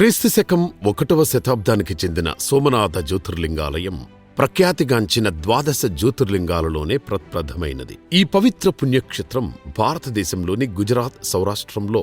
క్రీస్తు శకం ఒకటవ శతాబ్దానికి చెందిన సోమనాథ జ్యోతిర్లింగాలయం ప్రఖ్యాతిగాంచిన ద్వాదశ జ్యోతిర్లింగాలలోనే ప్రప్రథమైనది. ఈ పవిత్ర పుణ్యక్షేత్రం భారతదేశంలోని గుజరాత్ సౌరాష్ట్రంలో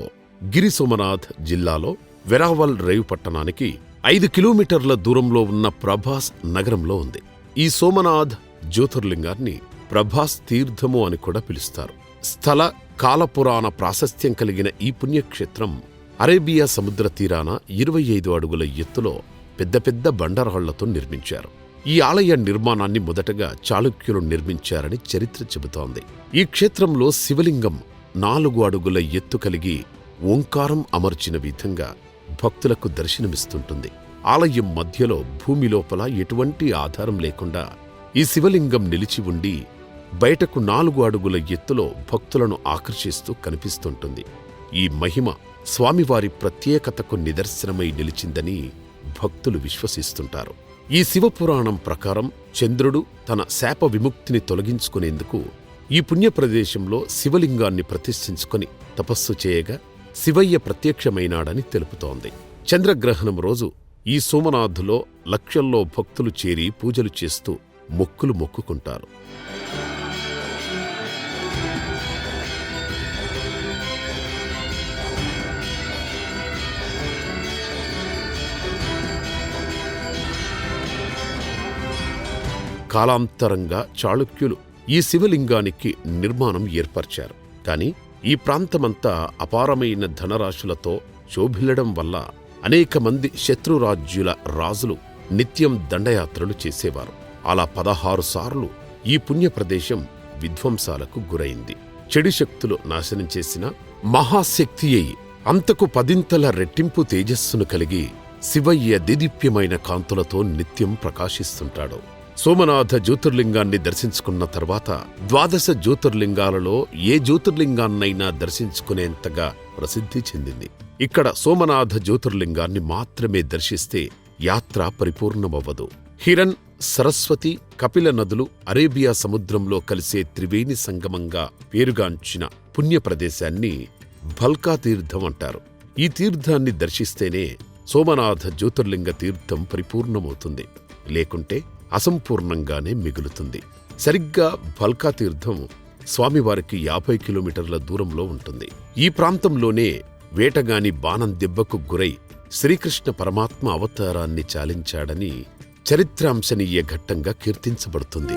గిరి సోమనాథ్ జిల్లాలో వెరావల్ రేవు పట్టణానికి ఐదు కిలోమీటర్ల దూరంలో ఉన్న ప్రభాస్ నగరంలో ఉంది. ఈ సోమనాథ్ జ్యోతిర్లింగాన్ని ప్రభాస్ తీర్థము అని కూడా పిలుస్తారు. స్థల కాలపురాణ ప్రాశస్త్యం కలిగిన ఈ పుణ్యక్షేత్రం అరేబియా సముద్ర తీరాన ఇరవై ఐదు అడుగుల ఎత్తులో పెద్ద పెద్ద బండరాళ్ళతో నిర్మించారు. ఈ ఆలయ నిర్మాణాన్ని మొదటగా చాళుక్యులు నిర్మించారని చరిత్ర చెబుతోంది. ఈ క్షేత్రంలో శివలింగం నాలుగు అడుగుల ఎత్తు కలిగి ఓంకారం అమర్చిన విధంగా భక్తులకు దర్శనమిస్తుంటుంది. ఆలయం మధ్యలో భూమి లోపల ఎటువంటి ఆధారం లేకుండా ఈ శివలింగం నిలిచి ఉండి బయటకు నాలుగు అడుగుల ఎత్తులో భక్తులను ఆకర్షిస్తూ కనిపిస్తుంటుంది. ఈ మహిమ స్వామివారి ప్రత్యేకతకు నిదర్శనమై నిలిచిందని భక్తులు విశ్వసిస్తుంటారు. ఈ శివపురాణం ప్రకారం చంద్రుడు తన శాప విముక్తిని తొలగించుకునేందుకు ఈ పుణ్యప్రదేశంలో శివలింగాన్ని ప్రతిష్ఠించుకొని తపస్సు చేయగా శివయ్య ప్రత్యక్షమైనాడని తెలుపుతోంది. చంద్రగ్రహణం రోజు ఈ సోమనాథులో లక్షల్లో భక్తులు చేరి పూజలు చేస్తూ మొక్కులు మొక్కుకుంటారు. కాలాంతరంగా చాళుక్యులు ఈ శివలింగానికి నిర్మాణం ఏర్పరిచారు. కాని ఈ ప్రాంతమంతా అపారమైన ధనరాశులతో శోభిల్లడం వల్ల అనేక మంది శత్రురాజ్యుల రాజులు నిత్యం దండయాత్రలు చేసేవారు. అలా పదహారు సార్లు ఈ పుణ్యప్రదేశం విధ్వంసాలకు గురైంది. చెడు శక్తులు నాశనం చేసిన మహాశక్తి అయి అంతకు పదింతల రెట్టింపు తేజస్సును కలిగి శివయ్య దిదీప్యమైన కాంతులతో నిత్యం ప్రకాశిస్తుంటాడు. సోమనాథ జ్యోతిర్లింగాన్ని దర్శించుకున్న తర్వాత ద్వాదశ జ్యోతిర్లింగాలలో ఏ జ్యోతిర్లింగాన్నైనా దర్శించుకునేంతగా ప్రసిద్ధి చెందింది. ఇక్కడ సోమనాథ జ్యోతిర్లింగాన్ని మాత్రమే దర్శిస్తే యాత్ర పరిపూర్ణమవ్వదు. హిరన్ సరస్వతి కపిల నదులు అరేబియా సముద్రంలో కలిసే త్రివేణి సంగమంగా పేరుగాంచిన పుణ్య ప్రదేశాన్ని భల్కా తీర్థం అంటారు. ఈ తీర్థాన్ని దర్శిస్తేనే సోమనాథ జ్యోతిర్లింగ తీర్థం పరిపూర్ణమవుతుంది. లేకుంటే అసంపూర్ణంగానే మిగులుతుంది. సరిగ్గా భల్కా తీర్థం స్వామివారికి యాభై కిలోమీటర్ల దూరంలో ఉంటుంది. ఈ ప్రాంతంలోనే వేటగాని బాణం దెబ్బకు గురై శ్రీకృష్ణ పరమాత్మ అవతారాన్ని చాలించాడని చరిత్రాంశనీయ ఘట్టంగా కీర్తించబడుతుంది.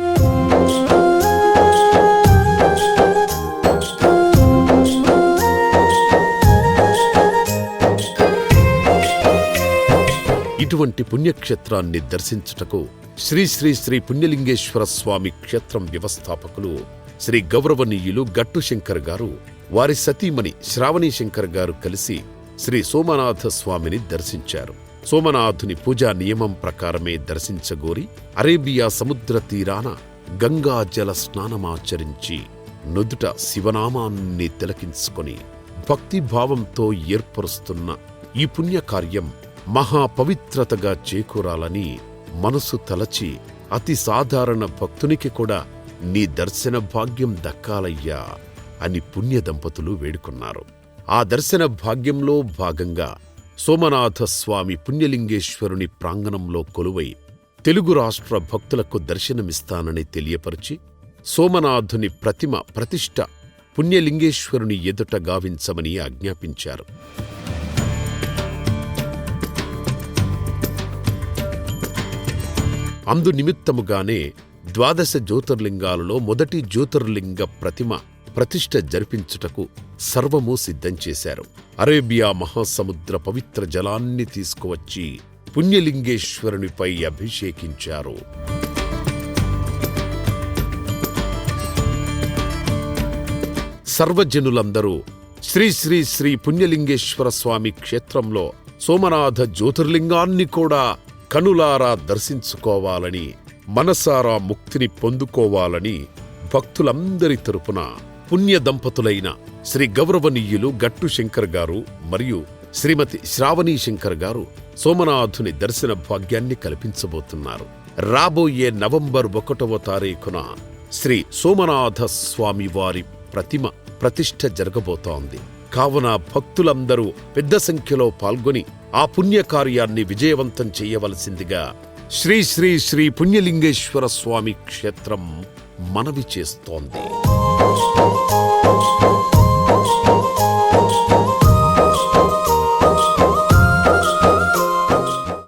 ఇటువంటి పుణ్యక్షేత్రాన్ని దర్శించుటకు శ్రీ శ్రీ శ్రీ పుణ్యలింగేశ్వర స్వామి క్షేత్రం వ్యవస్థాపకులు శ్రీ గౌరవనీయులు గట్టు శంకర్ గారు వారి సతీమణి శ్రావణీ శంకర్ గారు కలిసి శ్రీ సోమనాథ స్వామిని దర్శించారు. సోమనాథుని పూజా నియమం ప్రకారమే దర్శించగోరి అరేబియా సముద్ర తీరాన గంగాజల స్నానమాచరించి నుదుట శివనామాన్ని తిలకించుకొని భక్తిభావంతో ఏర్పరుస్తున్న ఈ పుణ్యకార్యం మహాపవిత్రతగా చేకూరాలని మనసు తలచి అతి సాధారణ భక్తునికి కూడా నీ దర్శన భాగ్యం దక్కాలయ్యా అని పుణ్య దంపతులు వేడుకున్నారు. ఆ దర్శన భాగ్యంలో భాగంగా సోమనాథస్వామి పుణ్యలింగేశ్వరుని ప్రాంగణంలో కొలువై తెలుగు రాష్ట్ర భక్తులకు దర్శనమిస్తానని తెలియపరిచి సోమనాథుని ప్రతిమ ప్రతిష్ఠ పుణ్యలింగేశ్వరుని ఎదుట గావించమని ఆజ్ఞాపించారు. అందు నిమిత్తముగానే ద్వాదశ జ్యోతిర్లింగాలలో మొదటి జ్యోతిర్లింగ ప్రతిమ ప్రతిష్ఠ జరిపించుటకు సర్వము సిద్ధం చేశారు. అరేబియా మహాసముద్ర పవిత్ర జలాన్ని తీసుకువచ్చి పుణ్యలింగేశ్వరునిపై అభిషేకించారు. సర్వజనులందరూ శ్రీ శ్రీ శ్రీ పుణ్యలింగేశ్వర స్వామి క్షేత్రంలో సోమనాథ జ్యోతిర్లింగాన్ని కూడా కనులారా దర్శించుకోవాలని మనసారా ముక్తిని పొందుకోవాలని భక్తులందరి తరపున పుణ్య దంపతులైన శ్రీ గౌరవనీయులు గట్టు శంకర్ గారు మరియు శ్రీమతి శ్రావణీ శంకర్ గారు సోమనాథుని దర్శన భాగ్యాన్ని కల్పించబోతున్నారు. రాబోయే నవంబర్ ఒకటవ తారీఖున శ్రీ సోమనాథ స్వామి వారి ప్రతిమ ప్రతిష్ఠ జరగబోతోంది. కావున భక్తులందరూ పెద్ద సంఖ్యలో పాల్గొని ఆ పుణ్యకార్యాన్ని విజయవంతం చేయవలసిందిగా శ్రీ శ్రీ శ్రీ పుణ్యలింగేశ్వర స్వామి క్షేత్రం మనవి చేస్తోంది.